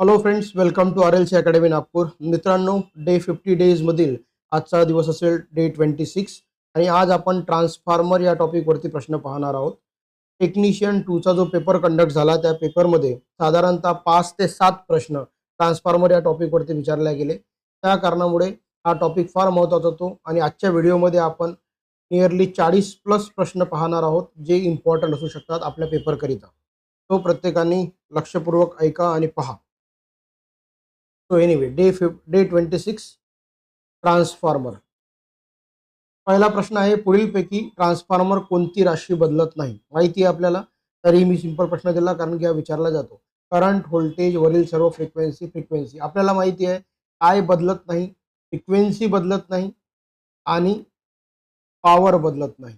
Hello friends welcome to R L C academy Nagpur मित्रांनो day fifty डेजमधील आजचा दिवस असेल डे ट्वेंटी सिक्स आणि आज आपण ट्रान्सफॉर्मर या टॉपिकवरती प्रश्न पाहणार आहोत. टेक्निशियन टूचा जो पेपर कंडक्ट झाला त्या पेपरमध्ये साधारणतः पाच ते सात प्रश्न ट्रान्सफॉर्मर या टॉपिकवरती विचारले गेले. त्या कारणामुळे हा टॉपिक फार महत्त्वाचा होतो. आणि आजच्या व्हिडिओमध्ये आपण नियरली चाळीस प्लस प्रश्न पाहणार आहोत जे इम्पॉर्टंट असू शकतात आपल्या पेपरकरिता तो प्रत्येकाने लक्षपूर्वक ऐका आणि पहा. सो एनिवे डे फिफ डे ट्वेंटी सिक्स ट्रान्सफॉर्मर पहिला प्रश्न आहे पुढीलपैकी ट्रान्सफॉर्मर कोणती राशी बदलत नाही? माहिती आहे आपल्याला? तरी मी सिंपल प्रश्न दिला कारण की हा विचारला जातो. करंट व्होल्टेज वरील सर्व फ्रिक्वेन्सी फ्रिक्वेन्सी आपल्याला माहिती आहे काय बदलत नाही फ्रिक्वेन्सी बदलत नाही आणि पॉवर बदलत नाही.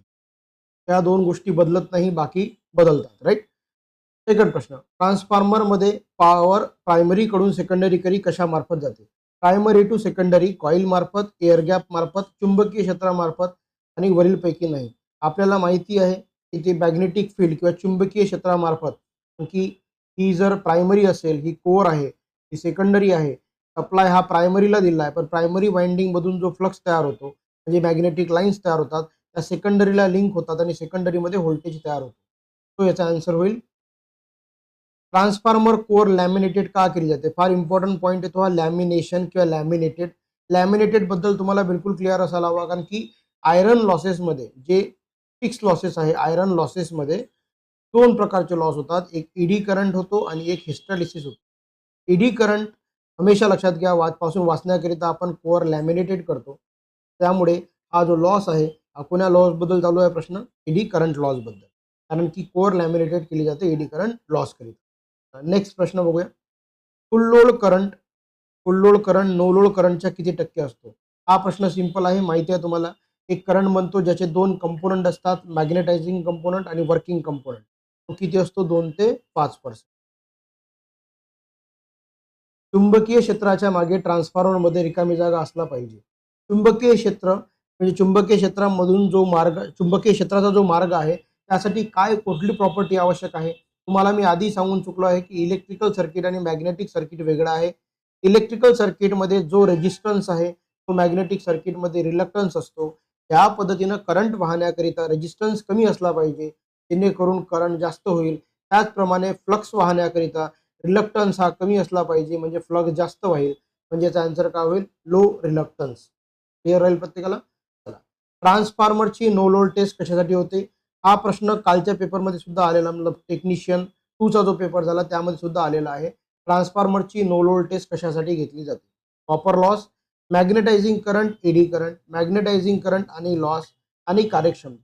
त्या दोन गोष्टी बदलत नाही बाकी बदलतात राईट सेकंड प्रश्न. ट्रान्सफॉर्मरमध्ये पॉवर प्रायमरीकडून सेकंडरीकडे सेकंडरी करी जाते? प्रायमरी टू सेकंडरी कॉईल मार्फत एअर गॅप मार्फत चुंबकीय क्षेत्रामार्फत आणि वरीलपैकी नाही. आपल्याला माहिती आहे की ते मॅग्नेटिक फील्ड किंवा चुंबकीय क्षेत्रामार्फत की ही जर प्रायमरी असेल ही कोर आहे ही सेकंडरी आहे सप्लाय हा प्रायमरीला दिला आहे पण प्रायमरी वाइंडिंगमधून जो फ्लक्स तयार होतो म्हणजे मॅग्नेटिक लाईन्स तयार होतात त्या सेकंडरीला लिंक होतात आणि सेकंडरीमध्ये व्होल्टेज तयार होतो. तो याचा आन्सर होईल. ट्रान्सफॉर्मर कोर लॅमिनेटेड का केली जाते? फार इम्पॉर्टंट पॉईंट आहे तो हा लॅमिनेशन किंवा लॅमिनेटेड लॅमिनेटेडबद्दल तुम्हाला बिलकुल क्लिअर असायला हवा कारण की आयरन लॉसेसमध्ये जे फिक्स लॉसेस आहे आयरन लॉसेसमध्ये दोन प्रकारचे लॉस होतात. एक ईडी करंट होतो आणि एक हिस्टलिसिस होतो. ईडी करंट हमेशा लक्षात घ्या वाचपासून वाचण्याकरिता आपण कोअर लॅमिनेटेड करतो. त्यामुळे हा जो लॉस आहे हा कोण्या लॉसबद्दल चालू आहे प्रश्न? ईडी करंट लॉसबद्दल कारण की कोअर लॅमिनेटेड केली जाते ईडी करंट लॉस करीत. नेक्स्ट प्रश्न बघूया. Full load current full load current no load करंटच्या किती टक्के असतो? हा प्रश्न सिंपल आहे माहिती आहे तुम्हाला. एक करंट म्हणतो ज्याचे दोन कंपोनंट असतात मॅग्नेटायझिंग कंपोनंट आणि वर्किंग कंपोनंट तो किती असतो? दोन ते पाच पर्सेंट चुंबकीय क्षेत्राच्या मागे ट्रान्सफॉर्मरमध्ये रिकामी जागा असला पाहिजे. चुंबकीय क्षेत्र म्हणजे चुंबकीय क्षेत्रामधून जो मार्ग चुंबकीय क्षेत्राचा जो मार्ग आहे त्यासाठी काय कुठली प्रॉपर्टी आवश्यक आहे? तुम्हाला मी आधी सांगून चुकलो आहे की इलेक्ट्रिकल सर्किट आणि मॅग्नेटिक सर्किट वेगळं आहे. इलेक्ट्रिकल सर्किटमध्ये जो रेजिस्टन्स आहे तो मॅग्नेटिक सर्किटमध्ये रिलक्टन्स असतो. त्या पद्धतीनं करंट वाहण्याकरिता रेजिस्टन्स कमी असला पाहिजे जेणेकरून करंट जास्त होईल. त्याचप्रमाणे फ्लक्स वाहण्याकरिता रिलक्टन्स हा कमी असला पाहिजे म्हणजे फ्लक्स जास्त होईल म्हणजे याचा आन्सर काय होईल? लो रिलक्टन्स क्लिअर राहील प्रत्येकाला? चला. ट्रान्सफॉर्मरची नो लोड टेस्ट कशासाठी होते? हा प्रश्न कालच्या पेपरमध्ये सुद्धा आलेला मतलब टेक्निशियन टूचा जो पेपर झाला त्यामध्ये सुद्धा आलेला आहे. ट्रान्सफॉर्मरची नो लोड टेस्ट कशासाठी घेतली जाते? Copper loss magnetizing current eddy current magnetizing current आणि लॉस आणि कार्यक्षमता.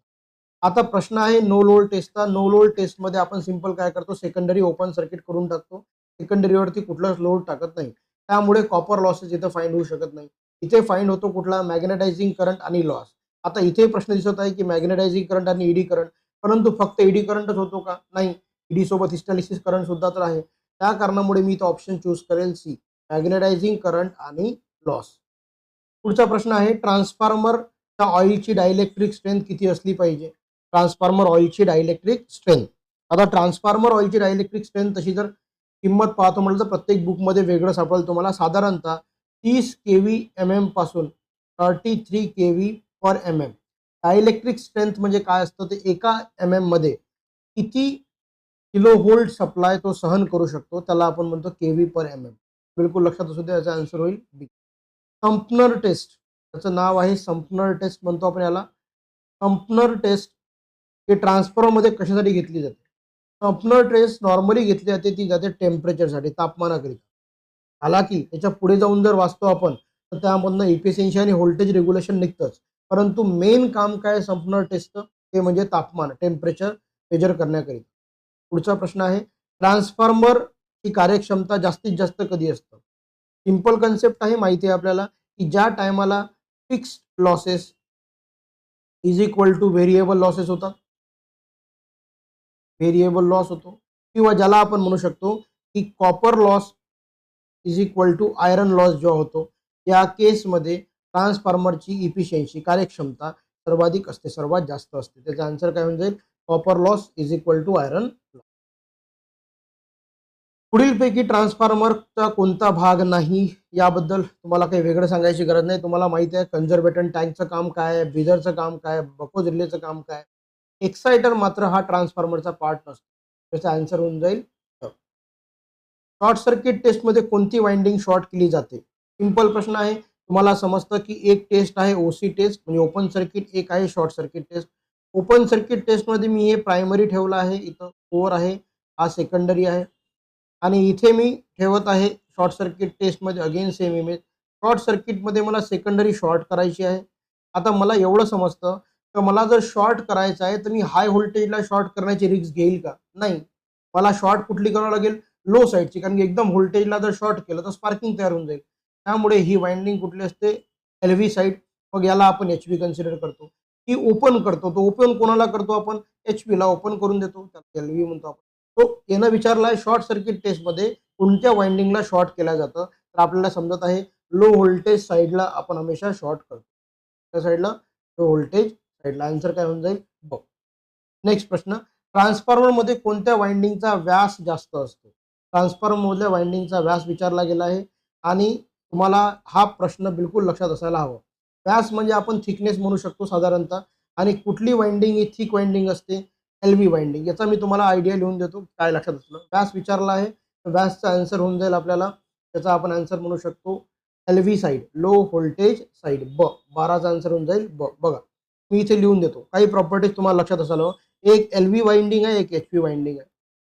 आता प्रश्न आहे नो लोड टेस्टचा नो लोड टेस्टमध्ये आपण सिंपल काय करतो? सेकंडरी ओपन सर्किट करून टाकतो. सेकंडरीवरती कुठलाच लोड टाकत नाही. त्यामुळे कॉपर लॉसेस इथं फाईंड होऊ शकत नाही. इथे फाईंड होतो कुठला? मॅग्नेटायझिंग करंट आणि लॉस आता इथे प्रश्न दिसत आहे की मॅग्नेटायझिंग करंट आणि ईडी करंट परंतु फक्त ईडी करंटच होतो का? नाही. ईडी सोबत हिस्टॅलिसिस करंट सुद्धा तर आहे. त्या कारणामुळे मी तो ऑप्शन चूज करेल सी मॅग्नेटायझिंग करंट आणि लॉस पुढचा प्रश्न आहे ट्रान्सफॉर्मरच्या ऑइलची डायलेक्ट्रिक स्ट्रेंथ किती असली पाहिजे? ट्रान्सफॉर्मर ऑइलची डायलेक्ट्रिक स्ट्रेंथ आता ट्रान्सफॉर्मर ऑइलची डायलेक्ट्रिक स्ट्रेंथ तशी जर किंमत पाहतो म्हटलं तर प्रत्येक बुकमध्ये वेगळं सापडेल तुम्हाला. साधारणतः तीस K V M एमपासून thirty three K V per M M. Dielectric strength म्हणजे काय असतं? ते एका एम एममध्ये किती किलो होल्ड सप्लाय तो सहन करू शकतो? त्याला आपण म्हणतो K V per M M. बिलकुल लक्षात असू दे याचा आन्सर होईल बी. संपनर टेस्ट. त्याचं नाव आहे संपनर टेस्ट म्हणतो आपण याला. संपनर टेस्ट हे ट्रान्सफॉर्मरमध्ये कशासाठी घेतली जाते? संपनर टेस्ट नॉर्मली घेतली जाते ती जाते टेम्परेचरसाठी तापमानाकरिता. हालाकी त्याच्या पुढे जाऊन जर वाचतो आपण तर त्यामधनं इफिशियन्सी आणि व्होल्टेज रेग्युलेशन निघतंच. परंतु मेन काम काय संपूर्ण टेस्टचं ते म्हणजे तापमान टेम्परेचर मेजर करण्याकरिता. पुढचा प्रश्न आहे ट्रान्सफॉर्मर ही कार्यक्षमता जास्तीत जास्त कधी असतं? सिंपल कन्सेप्ट आहे माहिती आहे आपल्याला की ज्या टायमाला fixed losses is equal to variable losses होतात. व्हेरिएबल लॉस होतो. किंवा ज्याला आपण म्हणू शकतो की copper loss is equal to iron loss जो होतो या केसमध्ये ट्रान्सफॉर्मरची इफिशियन्सी कार्यक्षमता सर्वाधिक असते सर्वात जास्त असते. त्याचा आन्सर काय होऊन जाईल? Copper loss is equal to iron पुढीलपैकी ट्रान्सफॉर्मरचा कोणता भाग नाही याबद्दल तुम्हाला काही वेगळं सांगायची गरज नाही. तुम्हाला माहिती आहे कन्झर्वेटन टँकचं काम काय आहे बिझरचं काम काय बकोज रिलेचं काम काय एक्सायटर मात्र हा ट्रान्सफॉर्मरचा पार्ट नसतो. त्याचा आन्सर होऊन जाईल. शॉर्ट सर्किट टेस्टमध्ये कोणती वाइंडिंग शॉर्ट केली जाते? सिंपल प्रश्न आहे. तुम्हाला समजतं की एक टेस्ट आहे ओसी टेस्ट म्हणजे ओपन सर्किट एक आहे short circuit test open circuit टेस्टमध्ये मी हे प्रायमरी ठेवलं आहे इथं कोर आहे हा सेकंडरी आहे. आणि इथे मी ठेवत आहे शॉर्ट सर्किट टेस्टमध्ये अगेन सेम इमेज शॉर्ट सर्किटमध्ये मला सेकंडरी शॉर्ट करायची आहे. आता मला एवढं समजतं तर मला जर शॉर्ट करायचं आहे तर मी हाय व्होल्टेजला शॉर्ट करण्याची रिस्क घेईल का? नाही. मला शॉर्ट कुठली करावं लागेल? लो साईडची कारण की एकदम व्होल्टेजला जर शॉर्ट केलं तर स्पार्किंग तयार होऊन जाईल. त्यामुळे ही वाइंडिंग कुठली असते? एल व्ही साईड मग याला आपण एच व्ही कन्सिडर करतो. ही ओपन करतो. तो ओपन कोणाला करतो आपण? एच ला ओपन करून देतो. त्याला एल व्ही म्हणतो आपण. तो येणं विचारला आहे शॉर्ट सर्किट टेस्टमध्ये कोणत्या वाइंडिंगला शॉर्ट केलं जातं? तर आपल्याला समजत आहे लो व्होल्टेज साईडला आपण हमेशा शॉर्ट करतो. त्या साईडला लो व्होल्टेज साईडला आन्सर काय होऊन जाईल? बघ. नेक्स्ट प्रश्न. ट्रान्सफॉर्मरमध्ये कोणत्या वाइंडिंगचा व्यास जास्त असतो? ट्रान्सफॉर्मरमधल्या वाइंडिंगचा व्यास विचारला गेला आहे. आणि तुम्हाला हा प्रश्न बिलकुल लक्षात असायला हवा. व्यास म्हणजे आपण थिकनेस म्हणू शकतो साधारणतः. आणि कुठली वाइंडिंग ही थिक वाइंडिंग असते? एल व्ही वाइंडिंग याचा मी तुम्हाला आयडिया लिहून देतो काय लक्षात असलं. व्यास विचारला आहे तर व्यासचा आन्सर होऊन जाईल आपल्याला. त्याचा आपण आन्सर म्हणू शकतो L V side low voltage side ब बाराचा आन्सर होऊन जाईल. ब बघा. मी इथे लिहून देतो. काही प्रॉपर्टीज तुम्हाला लक्षात असायला हवं. एक एल व्ही वाइंडिंग आहे एक एच व्ही वाइंडिंग आहे.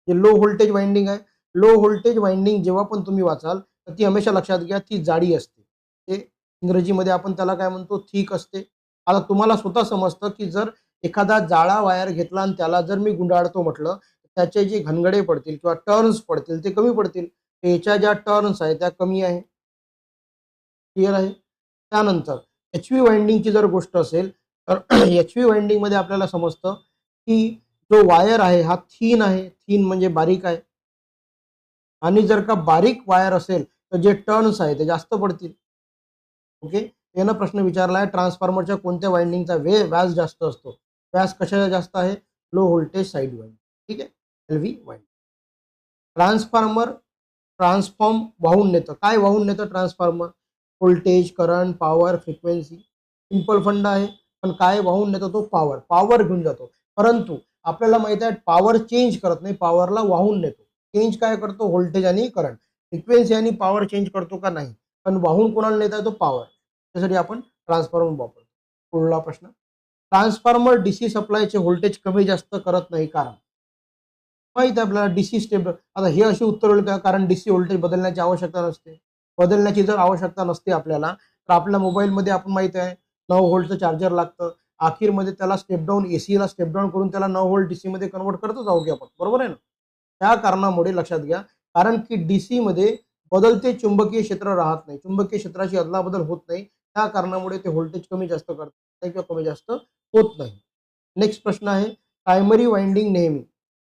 जे लो व्होल्टेज वाइंडिंग आहे लो व्होल्टेज वाइंडिंग जेव्हा पण तुम्ही वाचाल तर ती हमेशा लक्षात घ्या ती जाडी असते. ते इंग्रजीमध्ये आपण त्याला काय म्हणतो? थिक असते. आता तुम्हाला स्वतः समजतं की जर एखादा जाळा वायर घेतला आणि त्याला जर मी गुंडाळतो म्हटलं त्याचे जे घनगडे पडतील किंवा टर्न्स पडतील ते कमी पडतील. याच्या ज्या टर्न्स आहेत त्या कमी आहे. क्लिअर आहे? त्यानंतर एच व्ही वाइंडिंगची जर गोष्ट असेल तर एच व्ही वाइंडिंगमध्ये आपल्याला समजतं की जो वायर आहे हा थीन आहे. थीन म्हणजे बारीक आहे. आणि जर का बारीक वायर असेल तर जे टर्न्स आहे ते जास्त पडतील. ओके? यानं प्रश्न विचारला आहे ट्रान्सफॉर्मरच्या कोणत्या वाइंडिंगचा वे व्याज जास्त असतो? व्याज कशाचा जास्त आहे? Low voltage side winding. ठीक आहे? L V winding. Transformer transform वाहून नेतं. काय वाहून नेतं transformer? Voltage current power frequency. Simple fund आहे पण काय वाहून नेतो तो? पॉवर. पॉवर घेऊन जातो. परंतु आपल्याला माहीत आहे पॉवर चेंज करत नाही पॉवरला वाहून नेतो. चेंज काय करतो? व्होल्टेज आणि करंट. फ्रिक्वेन्सी आणि पॉवर चेंज करतो का नाही? पण वाहून कोणाला नेता येतो? पॉवर. त्यासाठी आपण ट्रान्सफॉर्मर वापरतो. पुढला प्रश्न. ट्रान्सफॉर्मर डीसी सप्लायचे व्होल्टेज कमी जास्त करत नाही कारण. माहीत आहे आपल्याला डीसी स्टेप आता हे अशी उत्तर होईल का? कारण डीसी व्होल्टेज बदलण्याची आवश्यकता नसते. बदलण्याची जर आवश्यकता नसते आपल्याला तर आपल्या मोबाईलमध्ये आपण माहीत आहे नऊ व्होल्टचं चार्जर लागतं. अखेरमध्ये त्याला स्टेप डाऊन एसीला स्टेप डाऊन करून त्याला नऊ व्होल्ट डीसी मध्ये कन्वर्ट करतच आहोत की आपण. बरोबर आहे ना? त्या कारणामुळे लक्षात घ्या कारण की डीसी मध्ये बदलते चुंबकीय क्षेत्र राहत नाही. चुंबकीय क्षेत्राची अदलाबदल होत नाही. त्या कारणामुळे ते व्होल्टेज कमी जास्त करत नाही किंवा कमी जास्त होत नाही. नेक्स्ट प्रश्न आहे प्रायमरी वाइंडिंग नेहमी.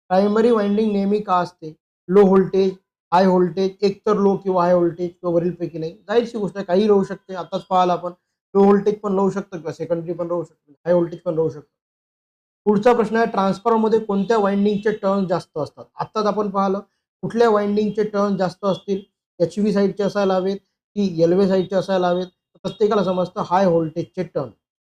प्रायमरी वाइंडिंग नेहमी का असते? लो व्होल्टेज हाय व्होल्टेज एकतर लो किंवा हाय व्होल्टेज किंवा वरीलपैकी नाही. जाहीरशी गोष्ट आहे काही राहू शकते. आताच पाहाल आपण. लो व्होल्टेज पण राहू शकतं किंवा सेकंडरी पण राहू शकतं. हाय व्होल्टेज पण राहू शकतं. पुढचा प्रश्न आहे ट्रान्सफॉर्मरमध्ये कोणत्या वाइंडिंगचे टर्न जास्त असतात? आत्ताच आपण पाहिलं. कुठल्या वाइंडिंगचे टर्न जास्त असतील एच व्ही साईडचे असायला हवेत की एलवे साईडचे असायला हवेत प्रत्येकाला समजतं हाय व्होल्टेजचे टर्न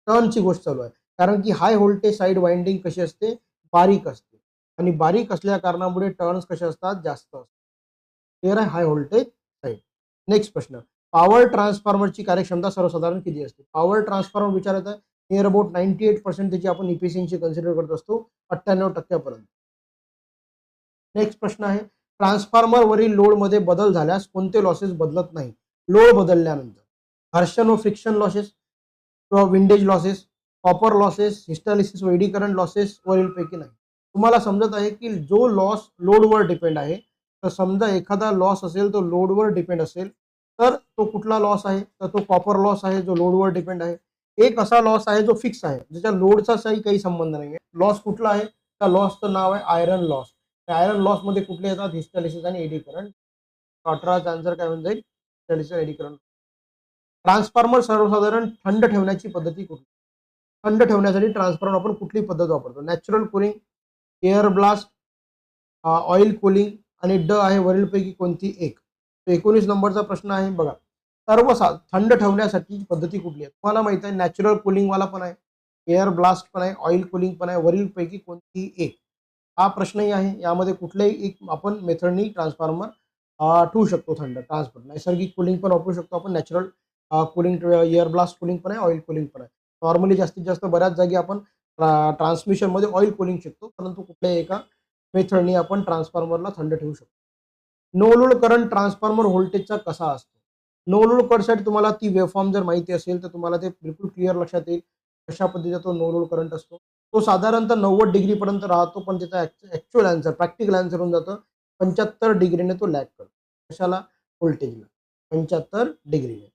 टर्नची गोष्ट चालू आहे. कारण की हाय व्होल्टेज साईड वाइंडिंग कशी असते? बारीक असते. आणि बारीक असल्या कारणामुळे टर्न्स कसे असतात? जास्त असतात. क्लिअर आहे? हाय व्होल्टेज साईड नेक्स्ट प्रश्न. पॉवर ट्रान्सफॉर्मरची कार्यक्षमता सर्वसाधारण किती असते? पॉवर ट्रान्सफॉर्मर विचारत आहे near about ninety eight percent त्याची आपण इफिशियन्सी कन्सिडर करत असतो अठ्ठ्याण्णव टक्क्यापर्यंत. नेक्स्ट प्रश्न आहे ट्रान्सफॉर्मरवरील लोडमध्ये बदल झाल्यास कोणते लॉसेस बदलत नाही लोड बदलल्यानंतर. घर्षण व फ्रिक्शन लॉसेस किंवा windage losses copper losses hysteresis व इडीकरण लॉसेस वरीलपैकी नाही. तुम्हाला समजत आहे की जो लॉस लोडवर डिपेंड आहे तर समजा एखादा लॉस असेल तो लोडवर डिपेंड असेल तर तो कुठला लॉस आहे? तर तो कॉपर लॉस आहे जो लोडवर डिपेंड आहे. एक असा लॉस आहे जो फिक्स आहे ज्याच्या लोडचाही काही संबंध नाही आहे लॉस कुठला आहे? त्या लॉसचं नाव आहे आयरन लॉस आयरन लॉसमध्ये कुठले येतात? हिस्टॅलिसिस आणि एडी करंट अठराचा आन्सर काय होऊन जाईल? हिस्टॅलिसिस एडी करंट ट्रान्सफॉर्मर सर्वसाधारण थंड ठेवण्याची पद्धती कुठली? थंड ठेवण्यासाठी ट्रान्सफॉर्मर आपण कुठली पद्धत वापरतो? Natural cooling air blast oil cooling आणि ड आहे वरीलपैकी कोणती एक? एकोणीस नंबरचा प्रश्न आहे. बघा. सर्व थंड ठेवण्यासाठी पद्धती कुठली आहे? तुम्हाला माहीत आहे नॅचरल कुलिंगवाला पण आहे एअर ब्लास्ट पण आहे ऑइल कुलिंग पण आहे वरीलपैकी कोणती एक? हा प्रश्नही आहे. यामध्ये कुठल्याही एक आपण मेथडनी ट्रान्सफॉर्मर ठेवू शकतो थंड ट्रान्सफर नैसर्गिक कुलिंग पण वापरू शकतो आपण. Natural cooling air blast cooling पण आहे ऑइल कुलिंग पण आहे. नॉर्मली जास्तीत जास्त बऱ्याच जागी आपण ट्रान्समिशनमध्ये ऑइल कुलिंग शिकतो परंतु कुठल्याही एका मेथडनी आपण ट्रान्सफॉर्मरला थंड ठेवू शकतो. नो लोड करंट ट्रान्सफॉर्मर व्होल्टेजचा कसा असतो? नो लोड करंटसाठी तुम्हाला ती वेवफॉर्म जर माहिती असेल तर तुम्हाला ते बिलकुल क्लिअर लक्षात येईल. कशा पद्धतीचा तो नो लोड करंट असतो? तो साधारणतः नव्वद डिग्रीपर्यंत राहतो पण त्याचा ॲक्च्युअल आन्सर प्रॅक्टिकल आन्सर होऊन जातं पंच्याहत्तर डिग्रीने तो लॅक करतो. कशाला? व्होल्टेजला पंच्याहत्तर डिग्रीने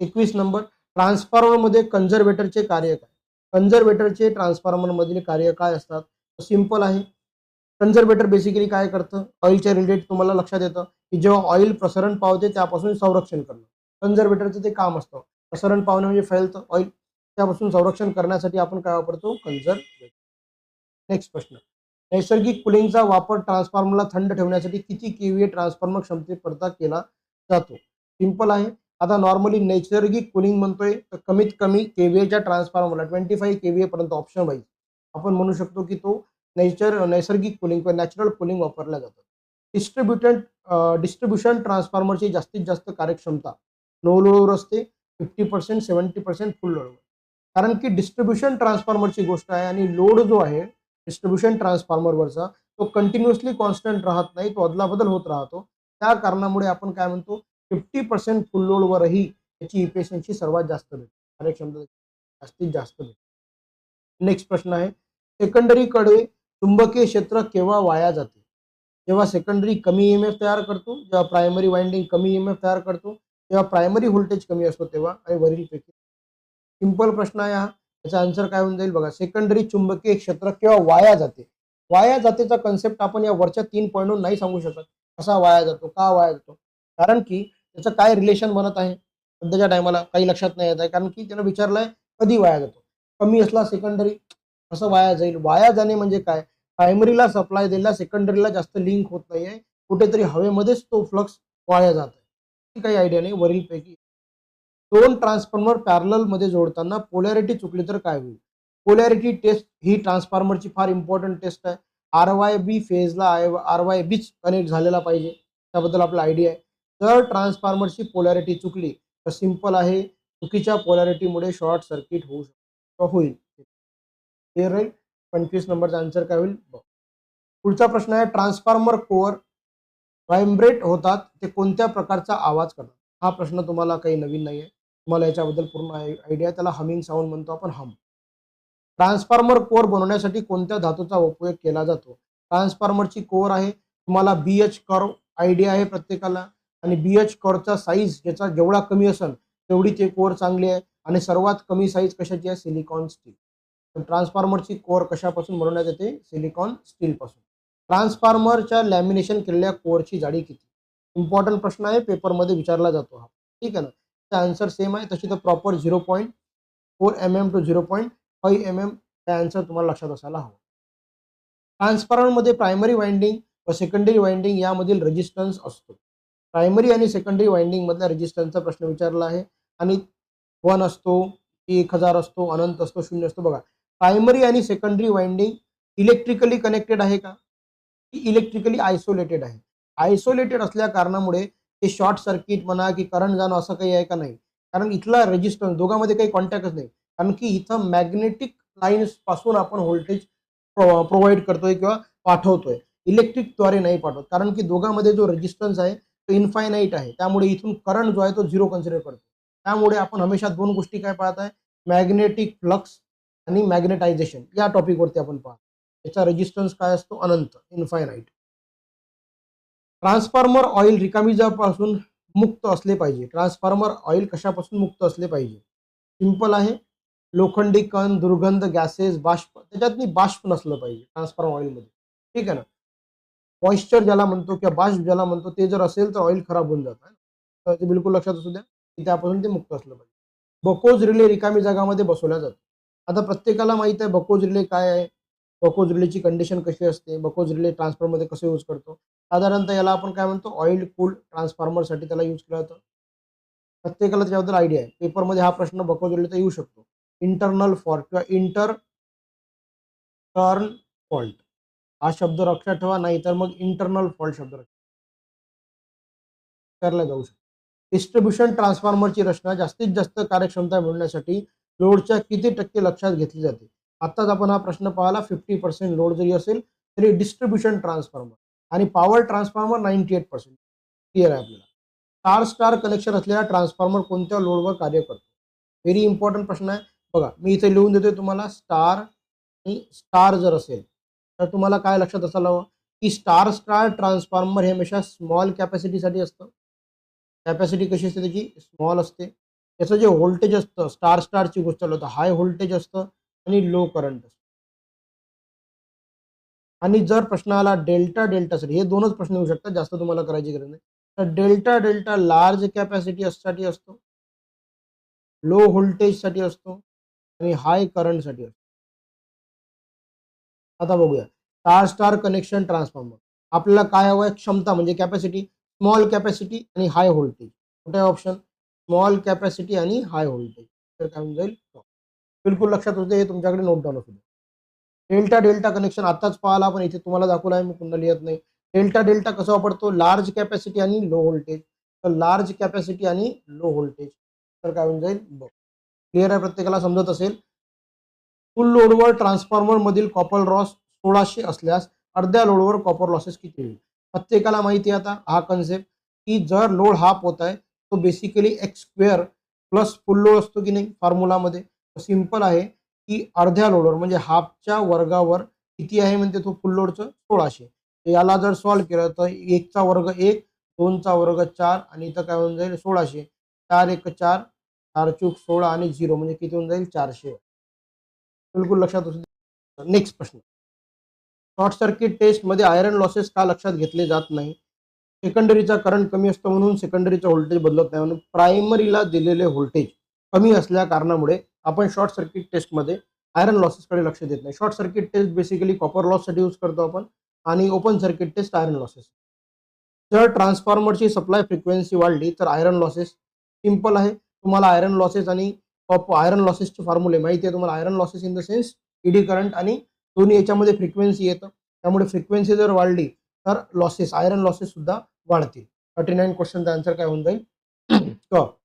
एकवीस नंबर ट्रान्सफॉर्मरमध्ये कन्झर्वेटरचे कार्य काय? कन्झर्वेटरचे ट्रान्सफॉर्मरमधील कार्य काय असतात? सिंपल आहे. कन्झर्वेटर बेसिकली काय करतं? ऑइलच्या रिलेटेड तुम्हाला लक्षात येतं की जेव्हा ऑइल प्रसरण पावते त्यापासून संरक्षण करणं. कन्झर्वेटरचं ते काम असतं. प्रसरण पावणं म्हणजे फैलतं. ऑइल त्यापासून संरक्षण करण्यासाठी आपण काय वापरतो? कंजर नेक्स्ट प्रश्न. नैसर्गिक कुलिंगचा वापर ट्रान्सफॉर्मरला थंड ठेवण्यासाठी किती केव्हीए ट्रान्सफॉर्मर क्षमतेकरता केला जातो? सिंपल आहे. आता नॉर्मली नैसर्गिक कुलिंग म्हणतोय तर कमीत कमी केव्हीएच्या ट्रान्सफॉर्मरला ट्वेंटी फाईव्ह केव्हीए पर्यंत ऑप्शन वाईज आपण म्हणू शकतो की तो नेचर नैसर्गिक कुलिंग किंवा नॅचरल कुलिंग वापरल्या जातो. डिस्ट्रीब्युटेड डिस्ट्रीब्युशन ट्रान्सफॉर्मरची जास्तीत जास्त कार्यक्षमता. नो लोडवर असते fifty percent seventy percent full लोडवर कारण की डिस्ट्रीब्युशन ट्रान्सफॉर्मरची गोष्ट आहे आणि लोड जो आहे डिस्ट्रीब्युशन ट्रान्सफॉर्मरवरचा तो कंटिन्युअसली कॉन्स्टंट राहत नाही तो अदलाबदल होत राहतो. त्या कारणामुळे आपण काय म्हणतो फिफ्टी पर्सेंट फुल लोडवरही त्याची इफिशियन्सी सर्वात जास्त भेटते. कार्यक्षमता जास्तीत जास्त भेटते. नेक्स्ट प्रश्न आहे सेकंडरीकडे चुंबकीय क्षेत्र केव्हा वाया जाते? जेव्हा सेकंडरी कमी एम एफ तयार करतो जेव्हा प्रायमरी वाइंडिंग कमी एम एफ तयार करतो तेव्हा प्रायमरी व्होल्टेज कमी असतो तेव्हा आणि वरीलपैकी सिंपल प्रश्न आहे हा. याचा आन्सर काय होऊन जाईल बघा. सेकंडरी चुंबकीय क्षेत्र किंवा वाया जाते. वाया जातेचा कन्सेप्ट आपण या वरच्या तीन पॉईंटवर नाही सांगू शकत. कसा वाया जातो? का वाया जातो? कारण की त्याचं काय रिलेशन बनत आहे? सध्याच्या टायमाला काही लक्षात नाही येत आहे. कारण की त्यानं विचारलंय कधी वाया जातो? कमी असला सेकंडरी कसं वाया जाईल? वाया जाणे म्हणजे काय? प्रायमरीला सप्लाय दिलेला सेकंडरीला जास्त लिंक होत नाहीये. कुठेतरी हवेमध्येच तो फ्लक्स वाया जात आहे. काही आयडिया नाही. वरीलपैकी दोन ट्रान्सफॉर्मर पॅरलमध्ये जोडताना पोलॅरिटी चुकली तर काय होईल? पोलॅरिटी टेस्ट ही ट्रान्सफॉर्मरची फार इम्पॉर्टंट टेस्ट आहे. आर वाय बी फेजला आय आर वाय बीच कनेक्ट झालेला पाहिजे. त्याबद्दल आपला आयडिया आहे. जर ट्रान्सफॉर्मरची पोलॅरिटी चुकली तर सिंपल आहे. चुकीच्या पोलॅरिटीमुळे शॉर्ट सर्किट होऊ शकतो. होईल. क्लिअर राहील? पंचवीस नंबरचा आन्सर काय होईल? पुढचा प्रश्न आहे ट्रान्सफॉर्मर कोअर व्हायब्रेट होतात. ते कोणत्या प्रकारचा आवाज करतात? हा प्रश्न तुम्हाला काही नवीन नाही आहे तुम्हाला याच्याबद्दल पूर्ण आयडिया त्याला हमिंग साऊंड म्हणतो आपण हम ट्रान्सफॉर्मर कोर बनवण्यासाठी कोणत्या धातूचा उपयोग केला जातो? ट्रान्सफॉर्मरची कोअर आहे. तुम्हाला बी एच कर्व आयडिया आहे प्रत्येकाला. आणि बी एच कर्वचा साईज ज्याचा जेवढा कमी असेल तेवढी ते कोअर चांगली आहे. आणि सर्वात कमी साईज कशाची आहे? सिलिकॉन स्टील ट्रान्सफॉर्मरची कोअर कशापासून बनवण्यात येते? सिलिकॉन स्टीलपासून ट्रान्सफॉर्मरच्या लॅमिनेशन केलेल्या कोरची जाडी किती? इम्पॉर्टंट प्रश्न आहे पेपरमध्ये विचारला जातो हा. ठीक आहे ना? त्याचा आन्सर सेम आहे तशी तर proper zero point four M M to zero point five M M त्या आन्सर तुम्हाला लक्षात असायला हवं. ट्रान्सफॉर्मरमध्ये प्रायमरी वाइंडिंग व सेकंडरी वाइंडिंग यामधील रेजिस्टन्स असतो. प्रायमरी आणि सेकंडरी वाइंडिंग मधल्या रेजिस्टन्सचा प्रश्न विचारला आहे. आणि वन असतो एक हजार असतो अनंत असतो शून्य असतो. बघा प्रायमरी आणि सेकंडरी वाइंडिंग इलेक्ट्रिकली कनेक्टेड आहे का? ती इलेक्ट्रिकली आयसोलेटेड आहे? आयसोलेटेड असल्या कारणामुळे ते शॉर्ट सर्किट म्हणा की करंट जाणं असं काही आहे का नाही. कारण इथला रेजिस्टन्स दोघांमध्ये काही कॉन्टॅक्टच नाही. कारण की इथं मॅग्नेटिक लाईन्सपासून आपण व्होल्टेज प्रोव्हाइड करतोय किंवा पाठवतोय. इलेक्ट्रिकद्वारे नाही पाठवत. कारण की दोघांमध्ये जो रेजिस्टन्स आहे तो इन्फायनाईट आहे. त्यामुळे इथून करंट जो आहे तो झिरो कन्सिडर करतो. त्यामुळे आपण हमेशा दोन गोष्टी काय पाहत आहे? मॅग्नेटिक फ्लक्स आणि मॅग्नेटायझेशन या टॉपिकवरती आपण पाहतो. याचा रेजिस्टन्स काय असतो? अनंत. इन्फायनाईट ट्रान्सफॉर्मर ऑइल रिकामीजापासून मुक्त असले पाहिजे. ट्रान्सफॉर्मर ऑइल कशापासून मुक्त असले पाहिजे? सिंपल आहे. लोखंडी कण दुर्गंध गॅसेस बाष्प त्याच्यातनी बाष्प नसलं पाहिजे ट्रान्सफॉर्मर ऑइलमध्ये. ठीक आहे ना? मॉइश्चर ज्याला म्हणतो किंवा बाष्प ज्याला म्हणतो ते जर असेल तर ऑइल खराब होऊन जातं तर ते बिलकुल लक्षात असू द्या की त्यापासून ते मुक्त असलं पाहिजे. बकोज रिले रिकामी जागामध्ये बसवल्या जातो आता प्रत्येकाला माहीत आहे बकोज रिले काय आहे? बकोज रिलेची कंडिशन कशी असते? बकोज रिले ट्रान्सफॉर्मरमध्ये कसं यूज करतो? साधारणतः याला आपण काय म्हणतो? ऑइल कूल ट्रान्सफॉर्मरसाठी त्याला यूज केलं जातं. प्रत्येकाला त्याबद्दल आयडिया आहे. पेपरमध्ये हा प्रश्न बकोज रिलेचा येऊ शकतो. इंटरनल फॉल्ट किंवा इंटर टर्न फॉल्ट हा शब्द लक्षात ठेवा नाही तर मग इंटरनल फॉल्ट शब्द करला विचारला जाऊ शकतो. डिस्ट्रीब्युशन ट्रान्सफॉर्मरची रचना जास्तीत जास्त कार्यक्षमता मिळवण्यासाठी लोडच्या किती टक्के लक्षात घेतली जाते? आत्ताच आपण हा प्रश्न पाहिला फिफ्टी पर्सेंट लोड जरी असेल तरी डिस्ट्रीब्युशन ट्रान्सफॉर्मर आणि power transformer ninety eight percent clear आहे आपल्याला. स्टार स्टार कनेक्शन असलेला ट्रान्सफॉर्मर कोणत्या लोडवर कार्य करतो? व्हेरी इम्पॉर्टंट प्रश्न आहे. बघा मी इथे लिहून देतोय तुम्हाला स्टार आणि स्टार जर असेल तर तुम्हाला काय लक्षात असायला हवं? की स्टार स्टार ट्रान्सफॉर्मर हे हमेशा स्मॉल कॅपॅसिटीसाठी असतं. कॅपॅसिटी कशी असते त्याची? स्मॉल असते. त्याचं जे व्होल्टेज असतं स्टार स्टारची गोष्ट चालू होतं हाय व्होल्टेज असतं. आणि लो करंट असतो. आणि जर प्रश्न आला डेल्टा डेल्टासाठी हे दोनच प्रश्न येऊ शकतात जास्त तुम्हाला करायची गरज नाही. तर डेल्टा डेल्टा लार्ज कॅपॅसिटी साठी असतो. लो व्होल्टेजसाठी असतो. आणि हाय करंटसाठी असतो. आता बघूया. स्टार स्टार कनेक्शन ट्रान्सफॉर्मर आपल्याला काय हवं आहे क्षमता म्हणजे कॅपॅसिटी स्मॉल कॅपॅसिटी आणि हाय व्होल्टेज कुठे ऑप्शन स्मॉल कॅपॅसिटी आणि हाय व्होल्टेज तर काय होऊन जाईल? बिलकुल लक्षात होते हे तुमच्याकडे नोट डाऊन असू डेल्टा डेल्टा कनेक्शन आताच पाहिला पण इथे तुम्हाला दाखवलं आहे मी पुन्हा लिहित नाही. डेल्टा डेल्टा कसा वापरतो? लार्ज कॅपॅसिटी आणि लो व्होल्टेज तर लार्ज कॅपॅसिटी आणि लो व्होल्टेज तर काय होऊन जाईल? बघ. क्लिअर आहे प्रत्येकाला समजत असेल? फुल लोडवर ट्रान्सफॉर्मर मधील कॉपर लॉस सोळाशे असल्यास अर्ध्या लोडवर कॉपर लॉसेस किती होईल? प्रत्येकाला माहिती आहे आता हा कन्सेप्ट की जर लोड हाफ होत आहे तो basically x square plus full load असतो की नाही? फॉर्म्युलामध्ये सिंपल आहे की अर्ध्या लोडवर म्हणजे हाफच्या वर्गावर किती आहे म्हणते तो फुल लोडचं सोळाशे. याला जर सॉल्व्ह केलं तर एकचा वर्ग एक दोनचा वर्ग चार आणि इथं काय होऊन जाईल? सोळाशे. चार एक चार चार चूक सोळा आणि झिरो म्हणजे किती होऊन जाईल? चारशे. बिलकुल लक्षात असू नेक्स्ट प्रश्न. शॉर्ट सर्किट टेस्टमध्ये आयरन लॉसेस का लक्षात घेतले जात नाही? सेकंडरीचा करंट कमी असतो म्हणून सेकंडरीचा व्होल्टेज बदलत नाही म्हणून प्रायमरीला दिलेले व्होल्टेज कमी असल्या कारणामुळे आपण शॉर्ट सर्किट टेस्टमध्ये आयरन लॉसेसकडे लक्ष देत नाही. Short circuit test basically copper लॉससाठी use करतो आपण आणि open circuit test iron losses जर ट्रान्सफॉर्मरची सप्लाय फ्रिक्वेन्सी वाढली तर आयरन लॉसेस सिंपल आहे. तुम्हाला आयरन लॉसेस आणि कॉप आयरन लॉसेसचे फॉर्म्युले माहिती आहे तुम्हाला. Iron losses in the sense eddy current आणि दोन्ही याच्यामध्ये फ्रिक्वेन्सी येतं. त्यामुळे फ्रिक्वेन्सी जर वाढली तर लॉसेस आयरन लॉसेस सुद्धा वाढतील. थर्टी नाईन क्वेश्चनचा आन्सर काय होऊन जाईल?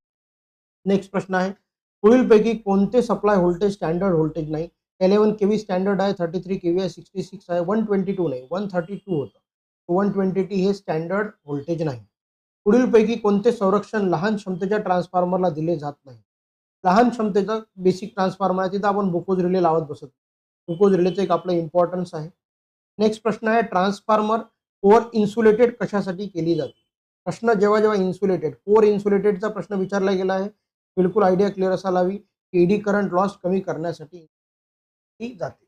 नेक्स्ट प्रश्न आहे. पुढीलपैकी कोणते सप्लाय व्होल्टेज स्टँडर्ड व्होल्टेज नाही? एलेवन के व्ही स्टँडर्ड आहे थर्टी थ्री के व्ही आहे सिक्स्टी सिक्स आहे वन ट्वेंटी टू नाही वन थर्टी टू होतं. वन ट्वेंटी टी हे स्टँडर्ड व्होल्टेज नाही. पुढीलपैकी कोणते संरक्षण लहान क्षमतेच्या ट्रान्सफॉर्मरला दिले जात नाही? लहान क्षमतेचा बेसिक ट्रान्सफॉर्मर आहे तिथं आपण बुकोज रिले लावत बसत बुकोज रिलेचं एक आपलं इम्पॉर्टन्स आहे. नेक्स्ट प्रश्न आहे ट्रान्सफॉर्मर कोर इन्सुलेटेड कशासाठी केली जाते? प्रश्न जेव्हा जेव्हा इन्सुलेटेड कोर इन्सुलेटेडचा प्रश्न विचारला गेला आहे बिलकुल आयडिया क्लिअर असायला हवी ईडी करंट लॉस कमी करण्यासाठी ती जाते.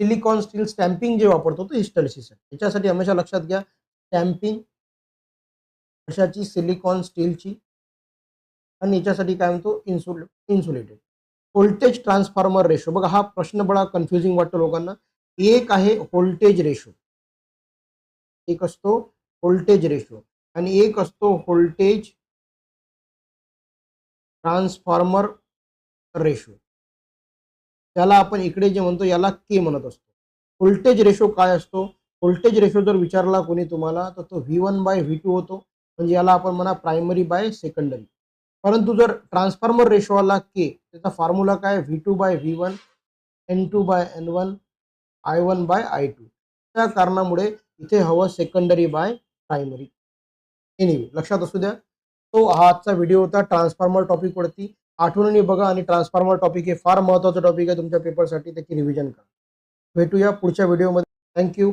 सिलिकॉन स्टील स्टॅम्पिंग जे वापरतो तो हिस्टलिसिस आहे याच्यासाठी हमेशा लक्षात घ्या स्टॅम्पिंग कशाची सिलिकॉन स्टीलची आणि याच्यासाठी काय म्हणतो इन्सुले इन्सुलेटेड व्होल्टेज ट्रान्सफॉर्मर रेशो बघा हा प्रश्न बडा कन्फ्युजिंग वाटतो लोकांना. एक आहे व्होल्टेज रेशो एक असतो व्होल्टेज रेशो आणि एक असतो व्होल्टेज ट्रान्सफॉर्मर रेशो. त्याला आपण इकडे जे म्हणतो याला के म्हणत असतो. व्होल्टेज रेशो काय असतो? व्होल्टेज रेशो जर विचारला कोणी तुम्हाला तर तो V one by V two होतो. म्हणजे याला आपण म्हणा प्रायमरी बाय सेकंडरी परंतु जर ट्रान्सफॉर्मर रेशो आला के त्याचा फॉर्म्युला काय V two by V one N two by N one I one by I two त्या कारणामुळे इथे हवं सेकंडरी बाय प्रायमरी एनिवे लक्षात असू द्या. तो हा आजचा व्हिडिओ होता ट्रान्सफॉर्मर टॉपिकवरती आठवणीने बघा आणि ट्रान्सफॉर्मर टॉपिक हे फार महत्त्वाचं टॉपिक आहे तुमच्या पेपरसाठी त्याची रिव्हिजन करा. भेटूया पुढच्या व्हिडिओमध्ये थँक्यू